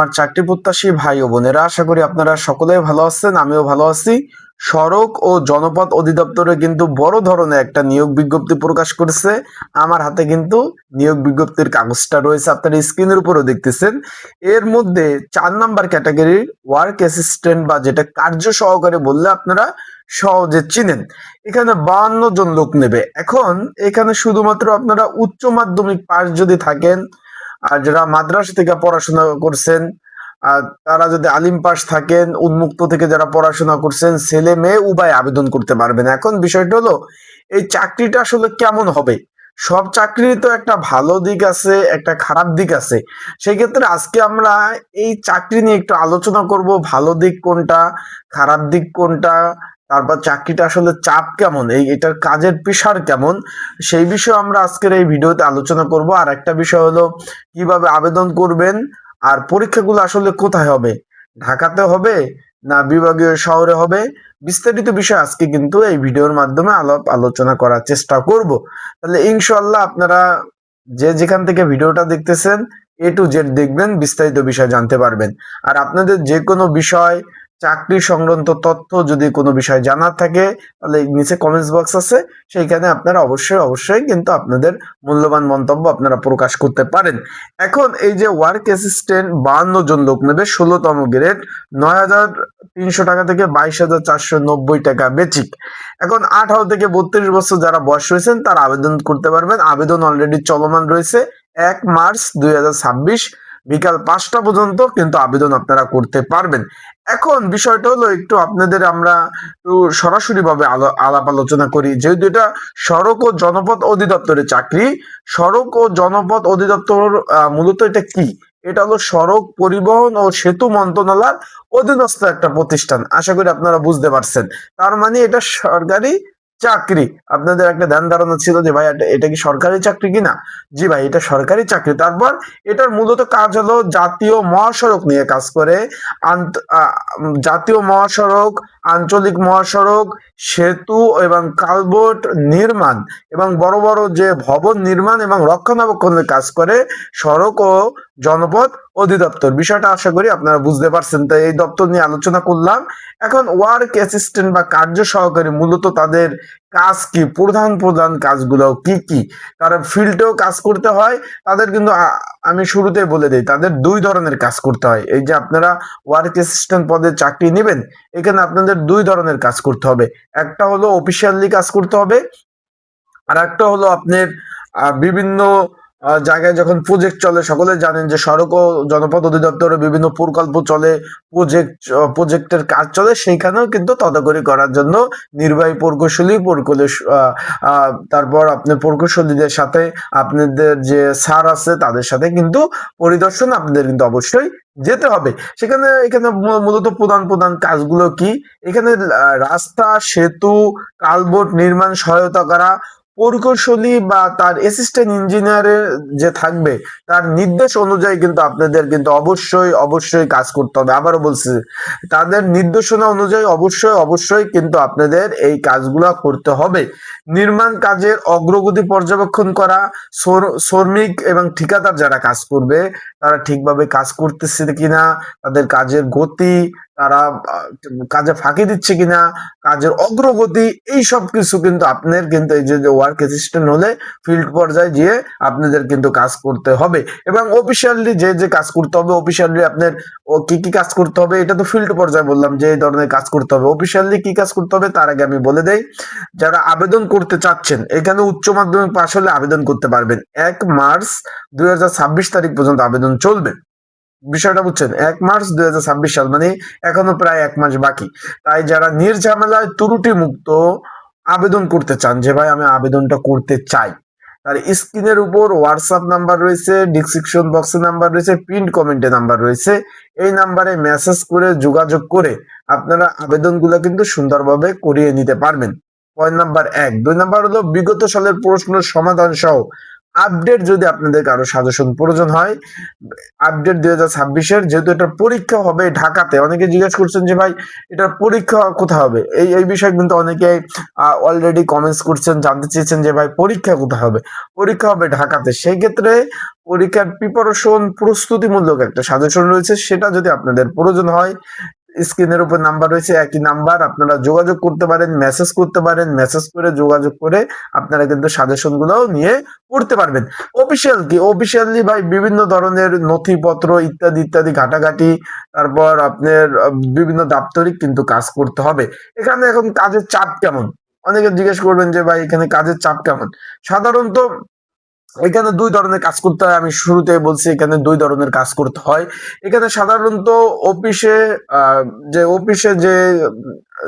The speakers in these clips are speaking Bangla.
আমার চাকরি প্রত্যাশী ভাই ও বোনেরা, আশা করি আপনারা সকলেই ভালো আছেন, আমিও ভালো আছি। সড়ক ও জনপথ অধিদপ্তরে কিন্তু বড় ধরনের একটা নিয়োগ বিজ্ঞপ্তি প্রকাশ করেছে। আমার হাতে কিন্তু নিয়োগ বিজ্ঞপ্তির কাগজটা রয়েছে, আপনারা স্ক্রিনের উপরও দেখতেছেন। এর মধ্যে চার নাম্বার ক্যাটাগরির ওয়ার্ক অ্যাসিস্ট্যান্ট বা যেটা কার্য সহকারে বললে আপনারা সহজে চিনেন। এখানে বাহান্ন জন লোক নেবে। এখন এখানে শুধুমাত্র আপনারা উচ্চ মাধ্যমিক পাস যদি থাকেন আর যারা মাদ্রাসা থেকে পড়াশোনা করছেন, আর তারা যদি আলিম পাস থাকেন, উন্মুক্ত থেকে যারা পড়াশোনা করছেন, ছেলে মেয়ে উভয় আবেদন করতে পারবেন। এখন বিষয়টা হলো, এই চাকরিটা আসলে কেমন হবে? সব চাকরির তো একটা ভালো দিক আছে, একটা খারাপ দিক আছে। সেই ক্ষেত্রে আজকে আমরা এই চাকরি নিয়ে একটু আলোচনা করব, ভালো দিক কোনটা, খারাপ দিক কোনটা তারপর চাকরিটা আসলে চাপ কেমন? এই এটার কাজের প্রেশার কেমন? সেই বিষয়ে আমরা আজকের এই ভিডিওতে আলোচনা করব। আর একটা বিষয় হলো, কীভাবে আবেদন করবেন আর পরীক্ষাগুলো আসলে কোথায় হবে? ঢাকাতে হবে না বিভাগীয় শহরে হবে? বিস্তারিত বিষয় আজকে কিন্তু এই ভিডিওর মাধ্যমে আলাপ আলোচনা করার চেষ্টা করব। তাহলে ইনশাল্লাহ আপনারা যে যেখান থেকে ভিডিওটা দেখতেছেন এ টু জেড দেখবেন, বিস্তারিত বিষয় জানতে পারবেন। আর আপনাদের যে কোনো বিষয় চাকরি সংক্রান্ত তথ্য যদি কোনো বিষয় জানার থাকে, তাহলে নিচে কমেন্টস বক্স আছে। সেইখানে আপনারা অবশ্যই অবশ্যই কিন্তু আপনাদের মূল্যবান মন্তব্য আপনারা প্রকাশ করতে পারেন। এখন এই যে ওয়ার্ক অ্যাসিস্ট্যান্ট বাহান্ন জন লোক নেবে, ষোলোতম গ্রেড নয় হাজার তিনশো টাকা থেকে বাইশ হাজার চারশো নব্বই টাকা বেচিক। এখন আঠারো থেকে বত্রিশ বছর যারা বয়স রয়েছেন, তারা আবেদন করতে পারবেন। আবেদন অলরেডি চলমান রয়েছে এক মার্চ দুই হাজার ছাব্বিশ। বিকাল পাঁচটা পর্যন্ত কিন্তু আবেদন আপনারা করতে পারবেন। এখন বিষয়টা হলো একটু আপনাদের আমরা সরাসরি ভাবে আলাপ আলোচনা করি। যেহেতু এটা সড়ক ও জনপথ অধিদপ্তরের চাকরি, সড়ক ও জনপথ অধিদপ্তর মূলত এটা কি? এটা হলো সড়ক পরিবহন ও সেতু মন্ত্রণালয়ের অধীনস্থ একটা প্রতিষ্ঠান। আশা করি আপনারা বুঝতে পারছেন। তার মানে এটা সরকারি চাকরি। আপনাদের একটা ধ্যান ধারণা ছিল যে, ভাই, এটা- কি সরকারি চাকরি কিনা জি ভাই, এটা সরকারি চাকরি। তারপর এটার মূলত কাজ হলো জাতীয় মহাসড়ক নিয়ে কাজ করে। জাতীয় মহাসড়ক, আঞ্চলিক মহাসড়ক, সেতু এবং কালবোট নির্মাণ এবং বড় বড় যে ভবন নির্মাণ এবং রক্ষণাবেক্ষণের কাজ করে সড়ক ও জনপথ অধিদপ্তর। বিষয়টা আশা করি আপনারা বুঝতে পারছেন। তাই এই দপ্তর নিয়ে আলোচনা করলাম। এখন ওয়ার্ক অ্যাসিস্ট্যান্ট বা কার্য সহকারী মূলত তাদের কাজ কি? প্রধান প্রধান কাজগুলো কি কি? তারা ফিল্ডেও কাজ করতে হয়। তাদের কিন্তু আমি শুরুতেই বলে দিই, তাদের দুই ধরনের কাজ করতে হয়। এই যে আপনারা ওয়ার্ক অ্যাসিস্ট্যান্ট পদে চাকরি নেবেন, এখানে আপনাদের দুই ধরনের কাজ করতে হবে। একটা হলো অফিসিয়ালি কাজ করতে হবে আর একটা হলো আপনার বিভিন্ন জায়গায় যখন প্রজেক্ট চলে সকলে জানেন যে সড়ক ও জনপথ অধিদপ্তরে বিভিন্ন প্রকল্প চলে প্রজেক্ট প্রজেক্টের কাজ চলে সেইখানেও কিন্তু তদাকরি করার জন্য নির্বাহী প্রকৌশলী আহ, তারপর আপনি প্রকৌশলীদের সাথে আপনাদের যে স্যার আছে তাদের সাথে কিন্তু পরিদর্শন আপনাদের কিন্তু অবশ্যই যেতে হবে। সেখানে এখানে মূলত প্রধান প্রধান কাজগুলো কি? এখানে রাস্তা সেতু কালবোট নির্মাণ সহায়তা করা প্রকৌশলী বা তার অ্যাসিস্ট্যান্ট ইঞ্জিনিয়ারের যে থাকবে, তার নির্দেশ অনুযায়ী কিন্তু আপনাদের কিন্তু অবশ্যই অবশ্যই কাজ করতে হবে। আবারও বলছি, তাদের নির্দেশনা অনুযায়ী অবশ্যই অবশ্যই কিন্তু আপনাদের এই কাজগুলো করতে হবে। নির্মাণ কাজের অগ্রগতি পর্যবেক্ষণ করা শ্রমিক এবং ঠিকাদার যারা কাজ করবে, তারা ঠিকভাবে কাজ করতেছে কিনা, তাদের কাজের গতি, তারা কাজে ফাঁকি দিচ্ছে কিনা, কাজের অগ্রগতি, এই সব কিছু কিন্তু আপনার কিন্তু এই যে ওয়ার্ক অ্যাসিস্ট্যান্ট হলে ফিল্ড পর্যায়ে গিয়ে আপনাদের কিন্তু কাজ করতে হবে। এবং অফিসিয়ালি যে যে কাজ করতে হবে অফিসিয়ালি আপনার, ও কি কি কাজ করতে হবে, এটা তো ফিল্ড পর্যায়ে বললাম যে, এই ধরনের কাজ করতে হবে। অফিসিয়ালি কি কাজ করতে হবে, তার আগে আমি বলে দেই, যারা আবেদন করতে চাচ্ছেন, এখানে উচ্চ মাধ্যমিক পাশ হলে আবেদন করতে পারবেন। এক মার্চ দু হাজার ছাব্বিশ তারিখ পর্যন্ত আবেদন চলবে। বিষয়টা বুঝছেন? এক মার্চ দু হাজার ছাব্বিশ সাল মানে এখনও প্রায় এক মাস বাকি। তাই যারা নির্ঝামেলায় ত্রুটি মুক্ত আবেদন করতে চান, যে ভাই আমি আবেদনটা করতে চাই, তার স্ক্রিনের উপর হোয়াটসঅ্যাপ নাম্বার রয়েছে, ডিসক্রিপশন বক্সে নাম্বার রয়েছে প্রিন্ট কমেন্টে নাম্বার রয়েছে। এই নাম্বারে মেসেজ করে যোগাযোগ করে আপনারা আবেদনগুলো কিন্তু সুন্দরভাবে করিয়ে নিতে পারবেন। পয়েন্ট নাম্বার এক। দুই নাম্বার হলো বিগত সালের প্রশ্ন সমাধান সহ আপডেট যদি আপনাদের কারও সাজেশন প্রয়োজন হয়, আপডেট দুই হাজার ছাব্বিশের যেহেতু এটা পরীক্ষা হবে ঢাকাতে, অনেকে জিজ্ঞেস করছেন যে ভাই, এটার পরীক্ষা কোথায় হবে? এই এই বিষয়ে কিন্তু অনেকে অলরেডি কমেন্টস করছেন, জানতে চেয়েছেন যে ভাই, পরীক্ষা কোথায় হবে? পরীক্ষা হবে ঢাকাতে। সেই ক্ষেত্রে পরীক্ষার প্রিপারেশন প্রস্তুতিমূলক একটা সাজেশন রয়েছে, সেটা যদি আপনাদের প্রয়োজন হয় স্ক্রিনের উপর নাম্বার রয়েছে, একই নাম্বার। আপনারা যোগাযোগ করতে পারেন মেসেজ করতে পারেন মেসেজ করে যোগাযোগ করে আপনারা কিন্তু সাজেশন গুলোও নিয়ে পড়তে পারবেন। অফিসিয়াল কি? অফিসিয়ালি ভাই বিভিন্ন ধরনের নথিপত্র ইত্যাদি ইত্যাদি ঘাটাঘাটি, তারপর আপনার বিভিন্ন দাপ্তরিক কিন্তু কাজ করতে হবে। এখানে এখন কাজের চাপ কেমন? অনেকে জিজ্ঞেস করবেন যে ভাই, এখানে কাজের চাপ কেমন? সাধারণত এখানে দুই ধরনের কাজ করতে হয়। আমি শুরুতে বলছি, এখানে দুই ধরনের কাজ করতে হয়। এখানে সাধারণত অফিসে যে অফিসে যে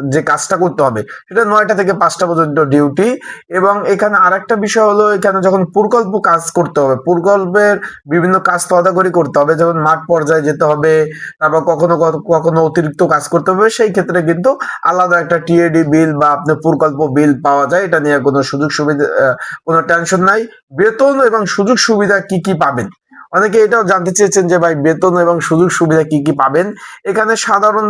যে কাজটা করতে হবে, সেটা নয়টা থেকে পাঁচটা পর্যন্ত ডিউটি। এবং এখানে আরেকটা বিষয় হলো, এখানে যখন প্রকল্প কাজ করতে হবে প্রকল্পের বিভিন্ন কাজ তদাকরি করতে হবে, যেমন মাঠ পর্যায়ে যেতে হবে, তারপর কখনো কখনো- অতিরিক্ত কাজ করতে হবে, সেই ক্ষেত্রে কিন্তু আলাদা একটা টিএডি বিল বা আপনার প্রকল্প বিল পাওয়া যায়, এটা নিয়ে কোনো সুযোগ সুবিধা কোনো টেনশন নাই। বেতন এবং সুযোগ সুবিধা কি কি পাবেন? অনেকে এটাও জানতে চেয়েছেন যে ভাই বেতন এবং সুযোগ সুবিধা কি কি পাবেন? এখানে সাধারণ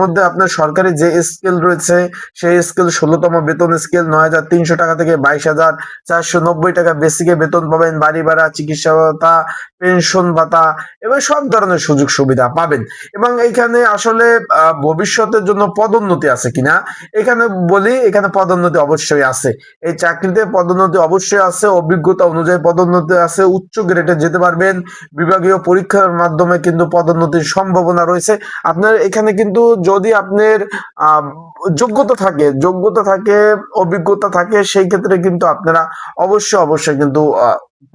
মধ্যে আপনার সরকারি যে স্কেল রয়েছে, সেই স্কেল ষোলোতম বেতন স্কেল নয় হাজার তিনশো টাকা থেকে বাইশ হাজার চারশো নব্বই টাকা বেসিকে বেতন পাবেন, বাড়ি ভাড়া, চিকিৎসা ভাতা, পেনশন ভাতা এবং সব ধরনের সুযোগ সুবিধা পাবেন। এবং এখানে আসলে ভবিষ্যতের জন্য পদোন্নতি আছে কিনা? এখানে বলি, এখানে পদোন্নতি অবশ্যই আছে। এই চাকরিতে পদোন্নতি অবশ্যই আছে, অভিজ্ঞতা অনুযায়ী পদোন্নতি আছে, উচ্চ গ্রেডে যেতে পারবেন বিভাগীয় পরীক্ষার মাধ্যমে কিন্তু পদোন্নতির সম্ভাবনা রয়েছে। আপনার এখানে কিন্তু যদি আপনার যোগ্যতা থাকে যোগ্যতা থাকে, অভিজ্ঞতা থাকে, সেই ক্ষেত্রে কিন্তু আপনারা অবশ্যই অবশ্যই কিন্তু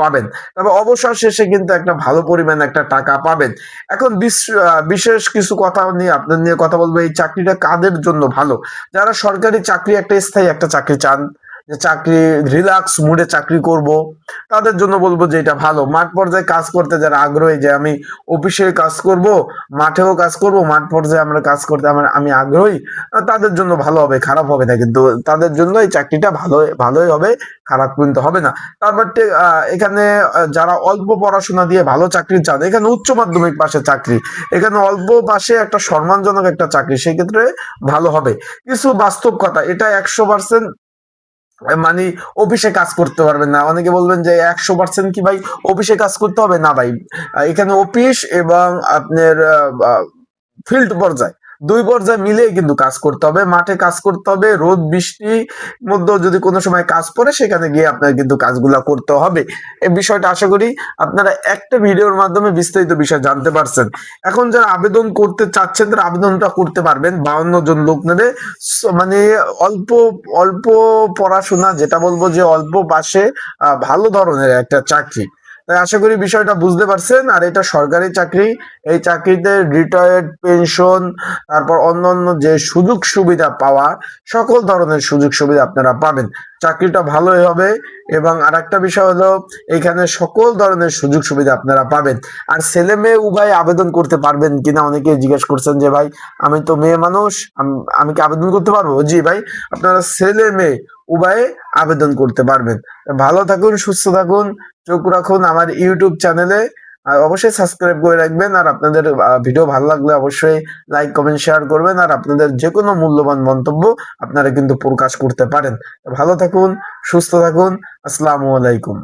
পাবেন। তবে অবসর শেষে কিন্তু একটা ভালো পরিমাণ একটা টাকা পাবেন। এখন বিশেষ কিছু কথা নিয়ে, আপনার নিয়ে কথা বলব, এই চাকরিটা কাদের জন্য ভালো? যারা সরকারি চাকরি, একটা স্থায়ী একটা চাকরি চান যে চাকরি রিল্যাক্স মুডে চাকরি করব, তাদের জন্য বলব যে এটা ভালো। মাঠ পর্যায়ে কাজ করতে যারা আগ্রহী যে আমি অফিসে কাজ করব, মাঠেও কাজ করব, মাঠ পর্যায়ে আমরা কাজ করতে আমার, আমি আগ্রহী, তাদের জন্য ভালো হবে, খারাপ হবে না। কিন্তু তাদের জন্য এই চাকরিটা ভালো, ভালোই হবে, খারাপ কিন্তু হবে না। তারপর এখানে যারা অল্প পড়াশোনা দিয়ে ভালো চাকরি চান, এখানে উচ্চ মাধ্যমিক পাশে চাকরি, এখানে অল্প পাশে একটা সম্মানজনক একটা চাকরি সেই ক্ষেত্রে ভালো হবে। কিছু বাস্তব কথা, এটা একশো পার্সেন্ট মানে অফিসে কাজ করতে পারবেন না। অনেকে বলবেন যে একশো পার্সেন্ট কি ভাই অফিসে কাজ করতে হবে? না ভাই এখানে অফিস এবং আপনার ফিল্ড পর্যায়ে। দুই পর্যায়ে মিলে কিন্তু কাজ করতে হবে। মাঠে কাজ করতে হবে, রোদ, বৃষ্টি মধ্যেও যদি কোনো সময় কাজ পড়ে, সেখানে গিয়ে আপনার কিন্তু কাজগুলা করতে হবে। এই বিষয়টা আশা করি আপনারা একটা ভিডিওর মাধ্যমে বিস্তারিত বিষয় জানতে পারছেন। এখন যারা আবেদন করতে চাচ্ছেন, তারা আবেদনটা করতে পারবেন। বাউন্ন জন লোক নেবে। মানে অল্প অল্প পড়াশোনা, যেটা বলব যে অল্প পাশে ভালো ধরনের একটা চাকরি। তাই আশা করি বিষয়টা বুঝতে পারছেন। আর এটা সরকারি চাকরি, এই চাকরিতে রিটায়ার্ড পেনশন তারপর অন্যান্য যে সুযোগ সুবিধা পাওয়া, সকল ধরনের সুযোগ সুবিধা আপনারা পাবেন। চাকরিটা ভালোই হবে এবং আর একটা বিষয় হলো, এখানে সকল ধরনের সুযোগ সুবিধা আপনারা পাবেন। আর ছেলে মেয়ে উভয় আবেদন করতে পারবেন কিনা অনেকে জিজ্ঞেস করছেন যে, ভাই, আমি তো মেয়ে মানুষ আমি কি আবেদন করতে পারব? জি ভাই, আপনারা ছেলে মেয়ে উভয়ে আবেদন করতে পারবেন। ভালো থাকুন, সুস্থ থাকুন, চোখ রাখুন আমার ইউটিউব চ্যানেলে আর অবশ্যই সাবস্ক্রাইব করে রাখবেন আর আপনাদের ভিডিও ভালো লাগলে অবশ্যই লাইক কমেন্ট শেয়ার করবেন আর আপনাদের যে কোনো মূল্যবান মন্তব্য আপনারা কিন্তু প্রকাশ করতে পারেন। ভালো থাকুন, সুস্থ থাকুন, আসসালামু আলাইকুম।